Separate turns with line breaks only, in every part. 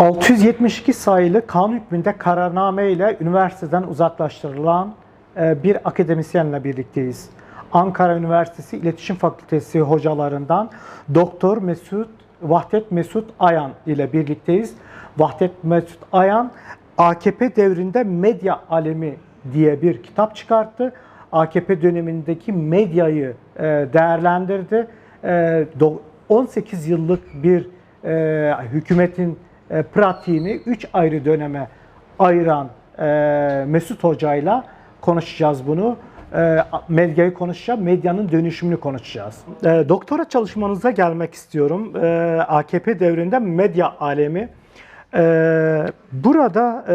672 sayılı kanun hükmünde kararname ile üniversiteden uzaklaştırılan e, bir akademisyenle birlikteyiz. Ankara Üniversitesi İletişim Fakültesi hocalarından Doktor Mesut Vahdet Mesut Ayan ile birlikteyiz. Vahdet Mesut Ayan AKP devrinde medya alemi diye bir kitap çıkarttı. AKP dönemindeki medyayı e, değerlendirdi. E, do- 18 yıllık bir e, hükümetin e, pratiğini 3 ayrı döneme ayıran e, Mesut Hoca'yla konuşacağız bunu. E, medyayı konuşacağız, medyanın dönüşümünü konuşacağız. E, doktora çalışmanıza gelmek istiyorum. E, AKP devrinde medya alemi. Burada e,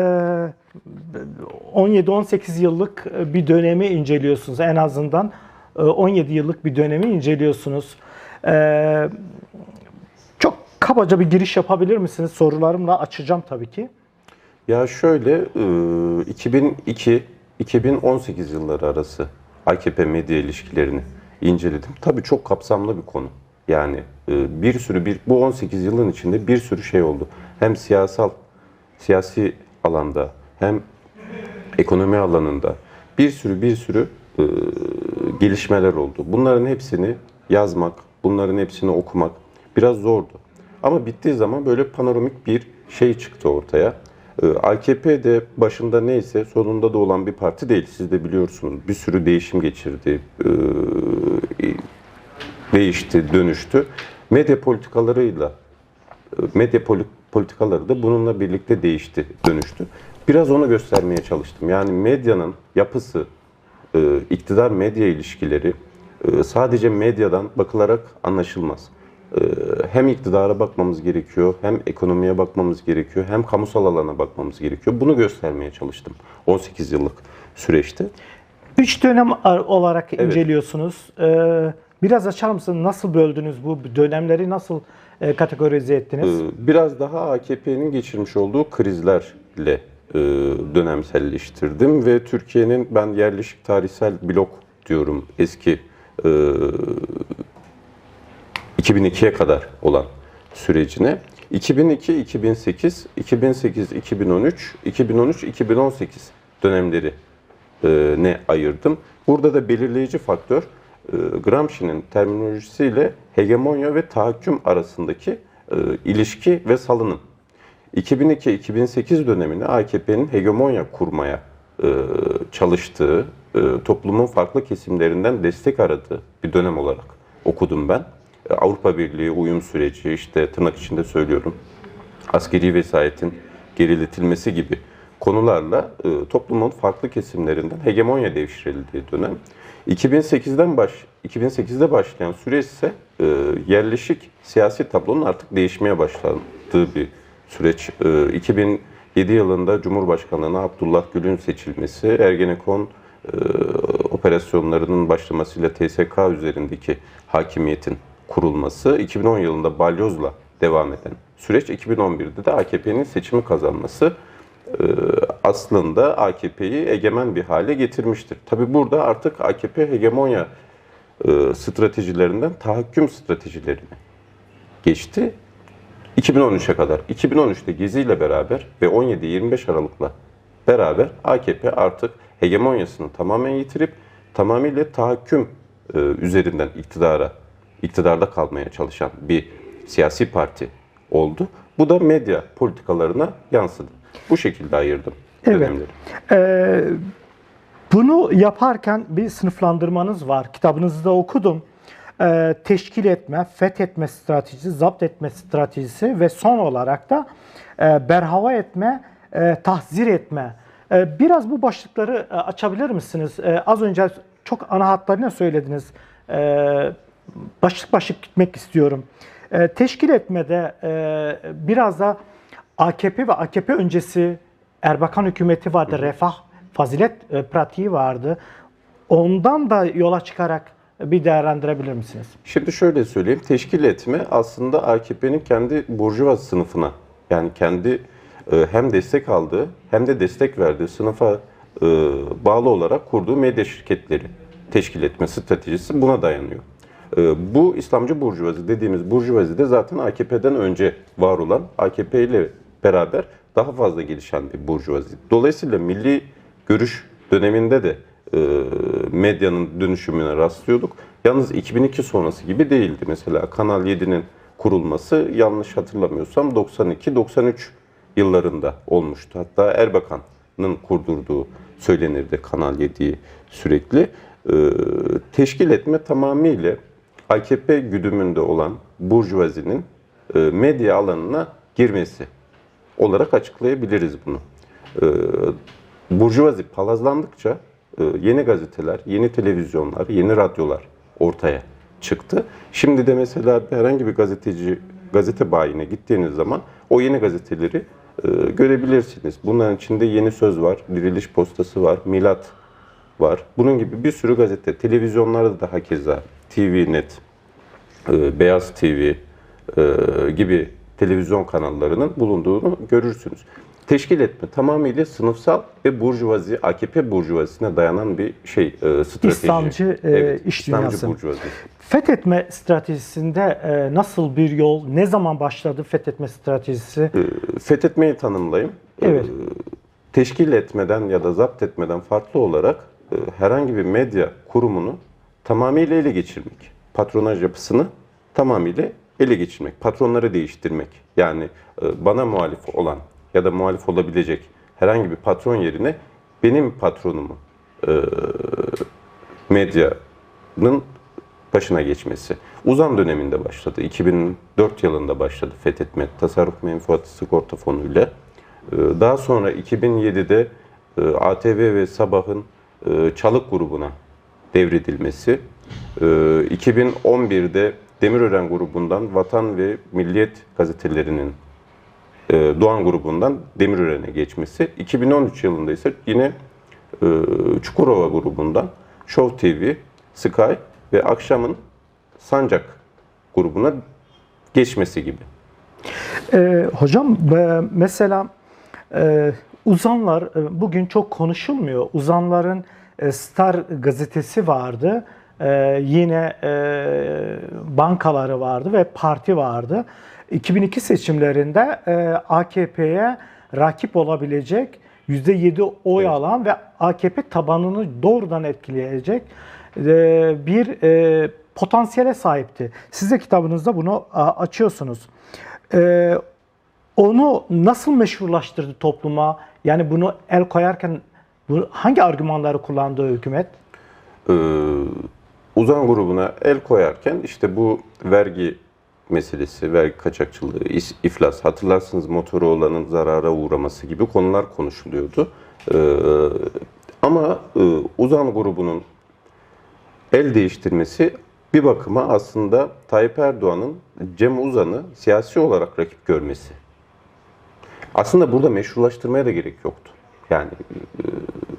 17-18 yıllık bir dönemi inceliyorsunuz. En azından e, 17 yıllık bir dönemi inceliyorsunuz. E, kabaca bir giriş yapabilir misiniz? Sorularımla açacağım tabii ki.
Ya şöyle, e, 2002-2018 yılları arası AKP medya ilişkilerini inceledim. Tabii çok kapsamlı bir konu. Yani e, bir sürü, bir, bu 18 yılın içinde bir sürü şey oldu. Hem siyasal, siyasi alanda hem ekonomi alanında bir sürü bir sürü e, gelişmeler oldu. Bunların hepsini yazmak, bunların hepsini okumak biraz zordu. Ama bittiği zaman böyle panoramik bir şey çıktı ortaya. E, AKP de başında neyse sonunda da olan bir parti değil. Siz de biliyorsunuz bir sürü değişim geçirdi. E, değişti, dönüştü. Medya politikalarıyla e, medya poli- politikaları da bununla birlikte değişti, dönüştü. Biraz onu göstermeye çalıştım. Yani medyanın yapısı, e, iktidar medya ilişkileri e, sadece medyadan bakılarak anlaşılmaz. E, Hem iktidara bakmamız gerekiyor, hem ekonomiye bakmamız gerekiyor, hem kamusal alana bakmamız gerekiyor. Bunu göstermeye çalıştım 18 yıllık süreçte.
Üç dönem ar- olarak inceliyorsunuz. Ee, biraz açar mısınız? Nasıl böldünüz bu dönemleri? Nasıl e, kategorize ettiniz?
Ee, Biraz daha AKP'nin geçirmiş olduğu krizlerle e, dönemselleştirdim ve Türkiye'nin ben yerleşik tarihsel blok diyorum eski e, 2002'ye kadar olan sürecine 2002-2008, 2008-2013, 2013-2018 dönemleri e, ne ayırdım. Burada da belirleyici faktör e, Gramsci'nin terminolojisiyle hegemonya ve tahakküm arasındaki e, ilişki ve salınım. 2002-2008 döneminde AKP'nin hegemonya kurmaya çalıştığı, toplumun farklı kesimlerinden destek aradığı bir dönem olarak okudum ben. Avrupa Birliği uyum süreci, işte tırnak içinde söylüyorum, askeri vesayetin geriletilmesi gibi konularla e, toplumun farklı kesimlerinden hegemonya devşirildiği dönem. 2008'den baş 2008'de başlayan süreç ise e, yerleşik siyasi tablonun artık değişmeye başladığı bir süreç. E, 2007 yılında Cumhurbaşkanlığına Abdullah Gül'ün seçilmesi, Ergenekon e, operasyonlarının başlamasıyla TSK üzerindeki hakimiyetin kurulması, 2010 yılında balyozla devam eden süreç, 2011'de de AKP'nin seçimi kazanması e, aslında AKP'yi egemen bir hale getirmiştir. Tabi burada artık AKP hegemonya e, stratejilerinden tahakküm stratejilerine geçti. 2013'e kadar. 2013'te Gezi ile beraber ve 17-25 Aralık'la beraber AKP artık hegemonyasını tamamen yitirip tamamıyla tahakküm e, üzerinden iktidara, iktidarda kalmaya çalışan bir siyasi parti oldu. Bu da medya politikalarına yansıdı. Bu şekilde ayırdım
Evet.
dönemleri.
Ee, bunu yaparken bir sınıflandırmanız var. Kitabınızda okudum. Ee, teşkil etme, fethetme stratejisi, zapt etme stratejisi ve son olarak da e, berhava etme, e, tahzir etme. E, biraz bu başlıkları e, açabilir misiniz? E, az önce çok ana hatlarıyla söylediniz. E, başlık başlık gitmek istiyorum. E, teşkil etmede e, biraz da AKP ve AKP öncesi Erbakan hükümeti vardı, refah, fazilet e, pratiği vardı. Ondan da yola çıkarak bir değerlendirebilir misiniz?
Şimdi şöyle söyleyeyim, teşkil etme aslında AKP'nin kendi burjuva sınıfına, yani kendi e, hem destek aldığı hem de destek verdiği sınıfa e, bağlı olarak kurduğu medya şirketleri teşkil etme stratejisi buna dayanıyor. E, Bu İslamcı burjuvazi dediğimiz burjuvazi de zaten AKP'den önce var olan, AKP ile beraber daha fazla gelişen bir burjuvazi. Dolayısıyla milli görüş döneminde de e, medyanın dönüşümüne rastlıyorduk. Yalnız 2002 sonrası gibi değildi. Mesela Kanal 7'nin kurulması yanlış hatırlamıyorsam 92-93 yıllarında olmuştu. Hatta Erbakan'ın kurdurduğu söylenirdi Kanal 7'yi sürekli. Ee, teşkil etme tamamıyla AKP güdümünde olan Burjuvazi'nin e, medya alanına girmesi olarak açıklayabiliriz bunu. Ee, Burjuvazi palazlandıkça e, yeni gazeteler, yeni televizyonlar, yeni radyolar ortaya çıktı. Şimdi de mesela herhangi bir gazeteci, gazete bayine gittiğiniz zaman o yeni gazeteleri e, görebilirsiniz. Bunların içinde Yeni Söz var, Diriliş Postası var, Milat var. Bunun gibi bir sürü gazete. Televizyonlarda da hakeza TVNet, e, Beyaz TV e, gibi televizyon kanallarının bulunduğunu görürsünüz. Teşkil etme tamamıyla sınıfsal ve burjuvazi, AKP burjuvazisine dayanan bir şey, e, strateji.
İslamcı, e, iş
İslamcı
dünyası.
burjuvazi.
Fethetme stratejisinde e, nasıl bir yol, ne zaman başladı fethetme stratejisi?
E, Fethetmeyi tanımlayayım.
Evet.
E, Teşkil etmeden ya da zapt etmeden farklı olarak e, herhangi bir medya kurumunu tamamıyla ele geçirmek. Patronaj yapısını tamamıyla ele geçirmek. Patronları değiştirmek. Yani e, bana muhalif olan ya da muhalif olabilecek herhangi bir patron yerine benim patronumu e, medyanın başına geçmesi. Uzam döneminde başladı. 2004 yılında başladı fethetme tasarruf menfaati sigorta fonuyla. Ee, Daha sonra 2007'de e, ATV ve Sabah'ın Çalık grubuna devredilmesi. Ee, 2011'de Demirören grubundan Vatan ve Milliyet gazetelerinin e, Doğan grubundan Demirören'e geçmesi. 2013 yılında ise yine e, Çukurova grubundan Show TV, Sky ve Akşam'ın Sancak grubuna geçmesi gibi.
E, hocam e, mesela e, uzanlar bugün çok konuşulmuyor. Uzanların Star gazetesi vardı. E, yine e, bankaları vardı ve parti vardı. 2002 seçimlerinde e, AKP'ye rakip olabilecek %7 oy alan ve AKP tabanını doğrudan etkileyecek e, bir e, potansiyele sahipti. Siz de kitabınızda bunu a, açıyorsunuz. E, onu nasıl meşrulaştırdı topluma? Yani bunu el koyarken bu, hangi argümanları kullandı hükümet?
Ee, Uzan grubuna el koyarken işte bu vergi meselesi, vergi kaçakçılığı, iflas, hatırlarsınız motoru olanın zarara uğraması gibi konular konuşuluyordu. Ee, ama e, Uzan grubunun el değiştirmesi bir bakıma aslında Tayyip Erdoğan'ın Cem Uzan'ı siyasi olarak rakip görmesi. Aslında burada meşrulaştırmaya da gerek yoktu. Yani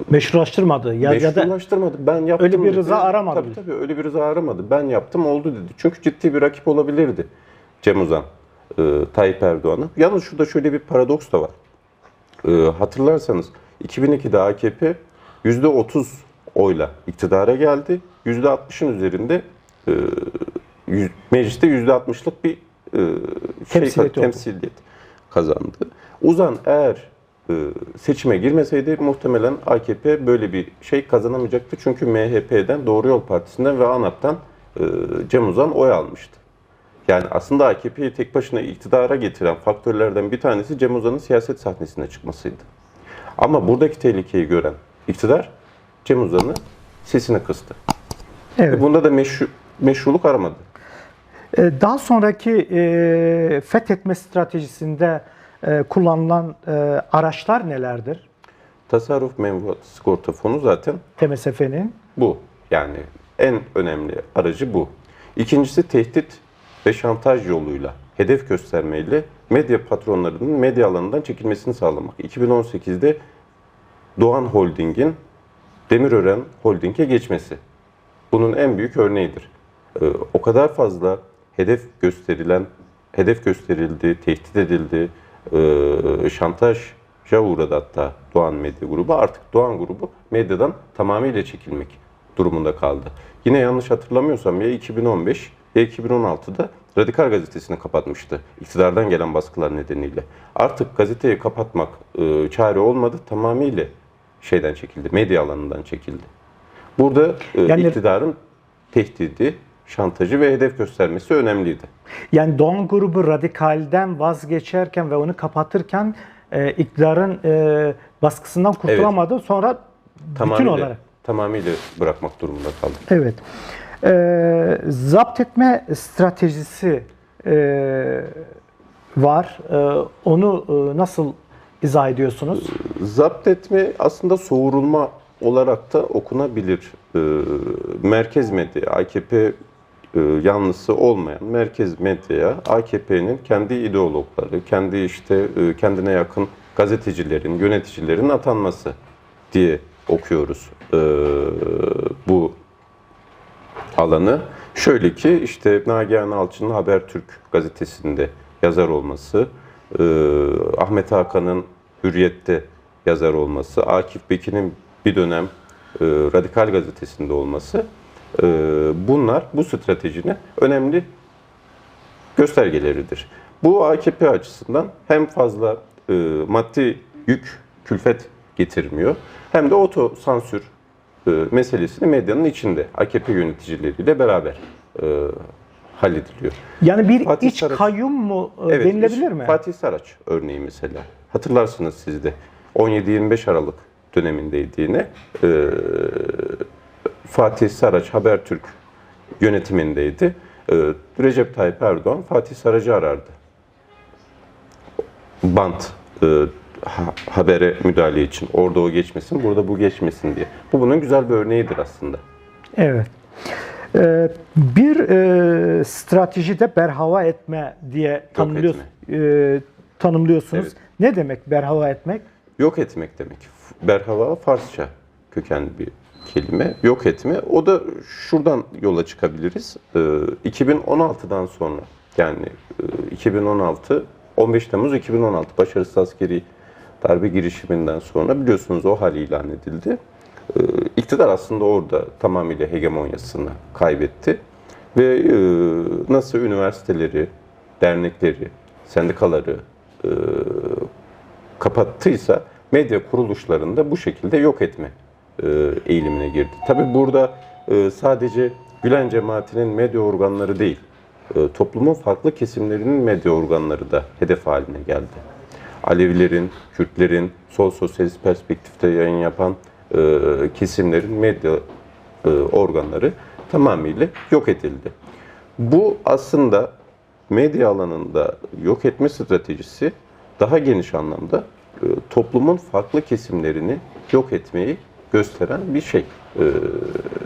Meşrulaştırmadı. Ya,
Meşrulaştırmadı. Ben yaptım
Öyle bir
dedi.
rıza aramadı.
Tabii tabii öyle bir rıza aramadı. Ben yaptım oldu dedi. Çünkü ciddi bir rakip olabilirdi Cem Uzan e, Tayyip Erdoğan'a. Yalnız şurada şöyle bir paradoks da var. E, hatırlarsanız 2002'de AKP %30 oyla iktidara geldi. %60'ın üzerinde e, yüz- mecliste %60'lık bir e, şey, temsiliyet kazandı. Uzan eğer e, seçime girmeseydi muhtemelen AKP böyle bir şey kazanamayacaktı. Çünkü MHP'den, Doğru Yol Partisi'nden ve ANAP'tan e, Cem Uzan oy almıştı. Yani aslında AKP'yi tek başına iktidara getiren faktörlerden bir tanesi Cem Uzan'ın siyaset sahnesine çıkmasıydı. Ama buradaki tehlikeyi gören iktidar Cem Uzan'ı sesine kıstı.
evet.
Bunda da meşru, meşruluk aramadı.
E, Daha sonraki e, fethetme stratejisinde e, kullanılan e, araçlar nelerdir?
Tasarruf menfaat sigorta fonu zaten
TMSF'nin.
Bu. Yani en önemli aracı bu. İkincisi tehdit ve şantaj yoluyla, hedef göstermeyle medya patronlarının medya alanından çekilmesini sağlamak. 2018'de Doğan Holding'in Demirören Holding'e geçmesi. Bunun en büyük örneğidir. Ee, o kadar fazla hedef gösterilen, hedef gösterildi, tehdit edildi, e, şantaja uğradı hatta Doğan Medya Grubu. Artık Doğan Grubu medyadan tamamıyla çekilmek durumunda kaldı. Yine yanlış hatırlamıyorsam ya 2015 ve 2016'da Radikal gazetesini kapatmıştı. İktidardan gelen baskılar nedeniyle. Artık gazeteyi kapatmak e, çare olmadı. Tamamıyla şeyden çekildi. Medya alanından çekildi. Burada e,
Yani-
iktidarın tehdidi, şantajı ve hedef göstermesi önemliydi.
Yani Doğan grubu radikalden vazgeçerken ve onu kapatırken e, iktidarın e, baskısından kurtulamadı. Sonra bütün
Tamamıyla,
olarak.
tamamıyla bırakmak durumunda kaldı.
Evet. E, zapt etme stratejisi e, var. E, onu e, nasıl izah ediyorsunuz?
Zapt etme aslında soğurulma olarak da okunabilir. Ee, merkez medya, AKP e, yanlısı olmayan merkez medyaya AKP'nin kendi ideologları, kendi işte e, kendine yakın gazetecilerin, yöneticilerin atanması diye okuyoruz ee, bu alanı. Şöyle ki işte Nagihan Alçı'nın Habertürk gazetesinde yazar olması, e, Ahmet Hakan'ın Hürriyet'te yazar olması, Akif Bekir'in bir dönem e, Radikal gazetesinde olması e, bunlar bu stratejinin önemli göstergeleridir. Bu AKP açısından hem fazla e, maddi yük, külfet getirmiyor hem de oto sansür e, meselesini medyanın içinde AKP yöneticileriyle beraber e, hallediliyor.
Yani bir
Fatih
iç
Saraç-
kayyum mu e, denilebilir
iş-
mi?
Fatih Saraç örneği mesela. Hatırlarsınız siz de 17-25 Aralık dönemindeydi yine. E, Fatih Saraç Habertürk yönetimindeydi. E, Recep Tayyip Erdoğan Fatih Saraç'ı arardı. Bant e, ha- habere müdahale için. Orada o geçmesin, burada bu geçmesin diye. Bu bunun güzel bir örneğidir aslında.
Evet. Ee, bir e, stratejide berhava etme diye tanımlıyor, e, tanımlıyorsunuz.
Evet.
Ne demek berhava etmek?
Yok etmek demek. Berhava Farsça kökenli bir kelime. Yok etme. O da şuradan yola çıkabiliriz. Ee, 2016'dan sonra yani e, 2016 15 Temmuz 2016 başarısız askeri darbe girişiminden sonra biliyorsunuz o hal ilan edildi. Ee, İktidar aslında orada tamamıyla hegemonyasını kaybetti. Ve e, nasıl üniversiteleri, dernekleri, sendikaları, e, kapattıysa medya kuruluşlarında bu şekilde yok etme e, eğilimine girdi. Tabi burada e, sadece Gülen cemaatinin medya organları değil, e, toplumun farklı kesimlerinin medya organları da hedef haline geldi. Alevilerin, Kürtlerin, sol sosyalist perspektifte yayın yapan e, kesimlerin medya e, organları tamamıyla yok edildi. Bu aslında medya alanında yok etme stratejisi daha geniş anlamda e, toplumun farklı kesimlerini yok etmeyi gösteren bir şey. E,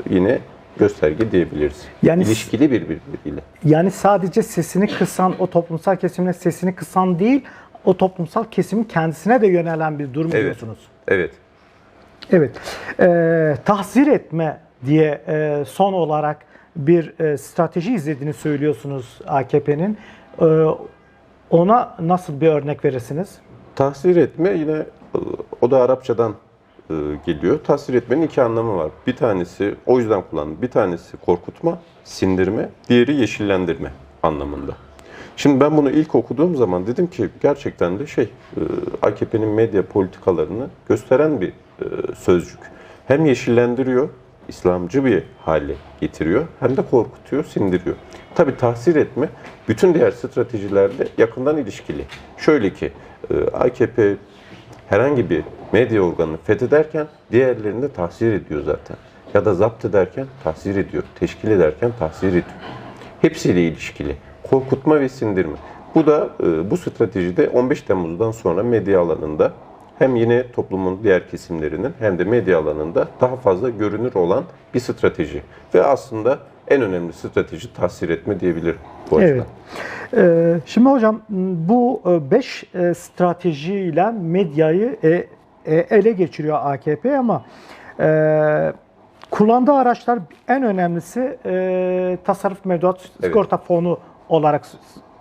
yine gösterge diyebiliriz.
Yani-
İlişkili birbiriyle.
Yani sadece sesini kısan, o toplumsal kesimine sesini kısan değil, o toplumsal kesimin kendisine de yönelen bir durum
Evet.
diyorsunuz.
Evet.
Evet. Ee, tahzir etme diye e, son olarak bir e, strateji izlediğini söylüyorsunuz AKP'nin. Ee, ona nasıl bir örnek verirsiniz?
Tahsir etme yine e, o da Arapçadan e, geliyor. Tahsir etmenin iki anlamı var. Bir tanesi o yüzden kullanılır. Bir tanesi korkutma, sindirme, diğeri yeşillendirme anlamında. Şimdi ben bunu ilk okuduğum zaman dedim ki gerçekten de şey e, AKP'nin medya politikalarını gösteren bir e, sözcük. Hem yeşillendiriyor, İslamcı bir hale getiriyor hem de korkutuyor, sindiriyor. Tabii tahsir etme bütün diğer stratejilerle yakından ilişkili. Şöyle ki AKP herhangi bir medya organını fethederken diğerlerini de tahsir ediyor zaten. Ya da zapt ederken tahsir ediyor, teşkil ederken tahsir ediyor. Hepsiyle ilişkili. Korkutma ve sindirme. Bu da e, bu stratejide 15 Temmuz'dan sonra medya alanında hem yine toplumun diğer kesimlerinin hem de medya alanında daha fazla görünür olan bir strateji. Ve aslında en önemli strateji tahsir etme diyebilirim bu açıdan.
Evet. Ee, şimdi hocam bu 5 stratejiyle medyayı e, e, ele geçiriyor AKP ama e, kullandığı araçlar en önemlisi e, tasarruf mevduat sigorta fonu olarak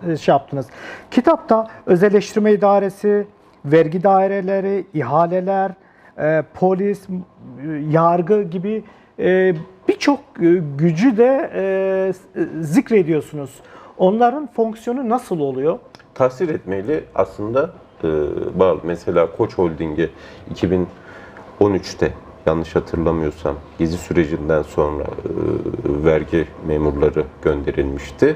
e, şey yaptınız. Kitapta özelleştirme idaresi, vergi daireleri, ihaleler, e, polis, yargı gibi e, birçok e, gücü de e, zikrediyorsunuz. Onların fonksiyonu nasıl oluyor?
tahsil etmeyle aslında e, bağlı. Mesela Koç Holding'e 2013'te yanlış hatırlamıyorsam gezi sürecinden sonra vergi memurları gönderilmişti.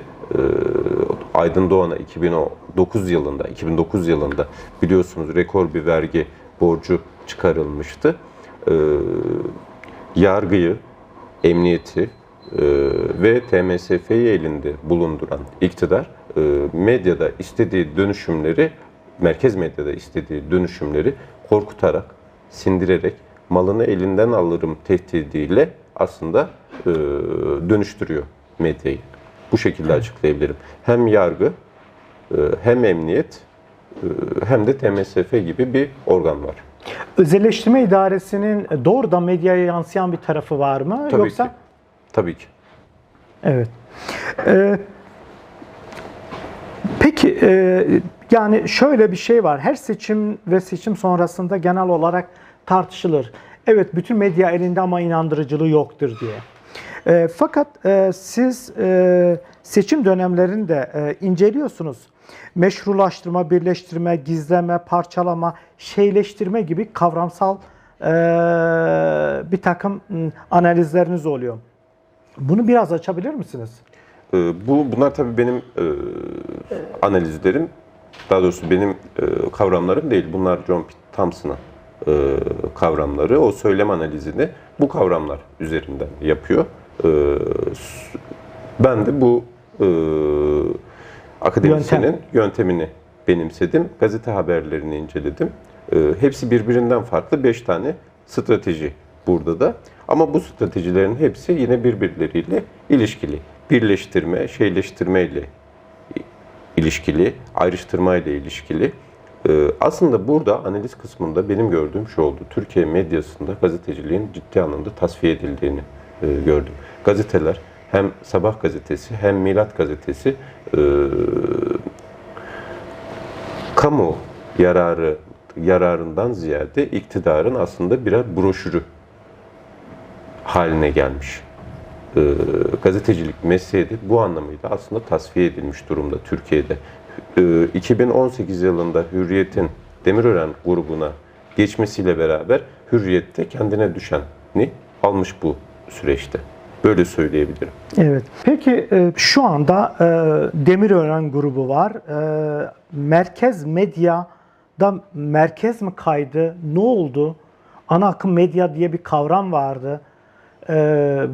Aydın Doğan'a 2009 yılında 2009 yılında biliyorsunuz rekor bir vergi borcu çıkarılmıştı. Yargıyı, emniyeti e, ve TMSF'yi elinde bulunduran iktidar e, medyada istediği dönüşümleri, merkez medyada istediği dönüşümleri korkutarak, sindirerek, malını elinden alırım tehdidiyle aslında e, dönüştürüyor medyayı. Bu şekilde açıklayabilirim. Hem yargı, e, hem emniyet, e, hem de TMSF gibi bir organ var.
Özelleştirme idaresinin doğrudan medyaya yansıyan bir tarafı var mı?
Tabii
Yoksa
ki. Tabii ki.
Evet. Ee, peki e, yani şöyle bir şey var. Her seçim ve seçim sonrasında genel olarak tartışılır. Evet bütün medya elinde ama inandırıcılığı yoktur diye. E, fakat e, siz e, seçim dönemlerinde e, inceliyorsunuz. Meşrulaştırma, birleştirme, gizleme, parçalama, şeyleştirme gibi kavramsal e, bir takım m, analizleriniz oluyor. Bunu biraz açabilir misiniz?
Ee, Bu bunlar tabii benim e, analizlerim. Daha doğrusu benim e, kavramlarım değil. Bunlar John P. Thompson'ın e, kavramları. O söylem analizini bu kavramlar üzerinden yapıyor. E, ben de bu e, akademisyenin
Yöntem.
yöntemini benimsedim. Gazete haberlerini inceledim. E, hepsi birbirinden farklı. Beş tane strateji burada da. Ama bu stratejilerin hepsi yine birbirleriyle ilişkili. Birleştirme, şeyleştirme ile ilişkili, ayrıştırma ile ilişkili. Ee, aslında burada analiz kısmında benim gördüğüm şu oldu. Türkiye medyasında gazeteciliğin ciddi anlamda tasfiye edildiğini e, gördüm. Gazeteler hem Sabah gazetesi hem Milat gazetesi e, kamu yararı yararından ziyade iktidarın aslında birer broşürü haline gelmiş. Ee, gazetecilik mesleği de bu anlamıyla aslında tasfiye edilmiş durumda Türkiye'de. Ee, 2018 yılında Hürriyet'in Demirören grubuna geçmesiyle beraber Hürriyet de kendine düşeni almış bu süreçte. Böyle söyleyebilirim.
Evet. Peki e, şu anda e, Demirören grubu var. E, Merkez medyada merkez mi kaydı? Ne oldu? Ana akım medya diye bir kavram vardı.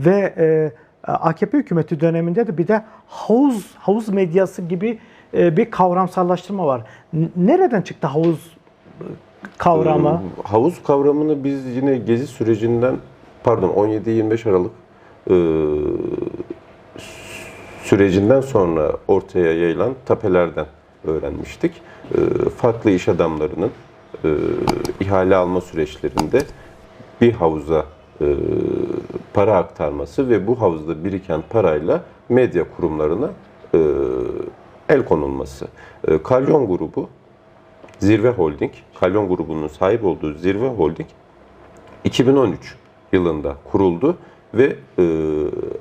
Ve AKP hükümeti döneminde de bir de havuz havuz medyası gibi bir kavramsallaştırma var. Nereden çıktı havuz kavramı?
Havuz kavramını biz yine gezi sürecinden pardon 17-25 Aralık e, sürecinden sonra ortaya yayılan tapelerden öğrenmiştik. E, farklı iş adamlarının e, ihale alma süreçlerinde bir havuza e, para aktarması ve bu havuzda biriken parayla medya kurumlarına el konulması. Kalyon grubu Zirve Holding, Kalyon grubunun sahip olduğu Zirve Holding 2013 yılında kuruldu ve e,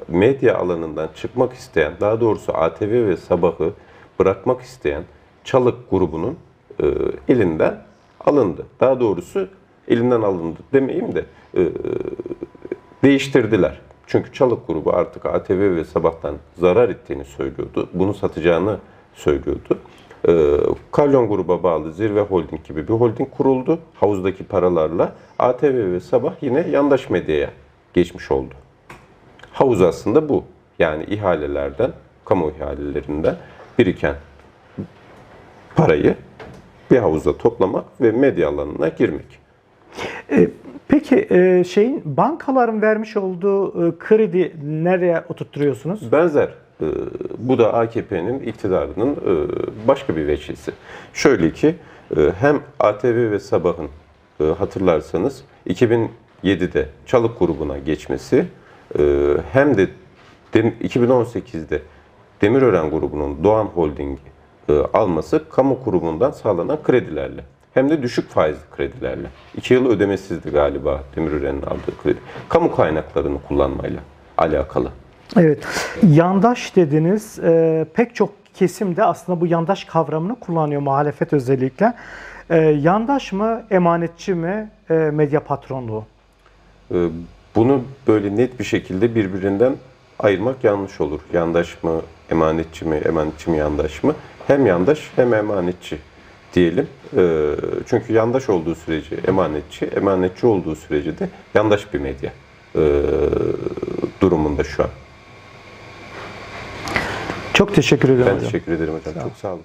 medya alanından çıkmak isteyen, daha doğrusu ATV ve Sabah'ı bırakmak isteyen Çalık grubunun e, elinden alındı. Daha doğrusu elinden alındı demeyeyim de e, değiştirdiler. Çünkü Çalık grubu artık ATV ve Sabah'tan zarar ettiğini söylüyordu. Bunu satacağını söylüyordu. Ee, Kalyon gruba bağlı Zirve Holding gibi bir holding kuruldu. Havuzdaki paralarla ATV ve Sabah yine yandaş medyaya geçmiş oldu. Havuz aslında bu. Yani ihalelerden, kamu ihalelerinden biriken parayı bir havuza toplamak ve medya alanına girmek.
E, Peki e, şeyin bankaların vermiş olduğu e, kredi nereye oturtturuyorsunuz?
Benzer. Bu da AKP'nin iktidarının e, başka bir veçhesi. Şöyle ki e, hem ATV ve Sabah'ın e, hatırlarsanız 2007'de Çalık grubuna geçmesi hem de dem- 2018'de Demirören grubunun Doğan Holding'i e, alması kamu kurumundan sağlanan kredilerle. Hem de düşük faizli kredilerle. İki yıl ödemesizdi galiba Demirören'in aldığı kredi. Kamu kaynaklarını kullanmayla alakalı.
Evet. Yandaş dediniz. Ee, pek çok kesim de aslında bu yandaş kavramını kullanıyor muhalefet özellikle. Ee, yandaş mı, emanetçi mi, e, medya patronluğu?
Ee, Bunu böyle net bir şekilde birbirinden ayırmak yanlış olur. Yandaş mı, emanetçi mi, emanetçi mi, yandaş mı? Hem yandaş hem emanetçi diyelim. Ee, Çünkü yandaş olduğu sürece emanetçi, emanetçi olduğu sürece de yandaş bir medya ee, durumunda şu an.
Çok teşekkür ederim
Ben
hocam.
teşekkür ederim hocam. Çok sağ olun.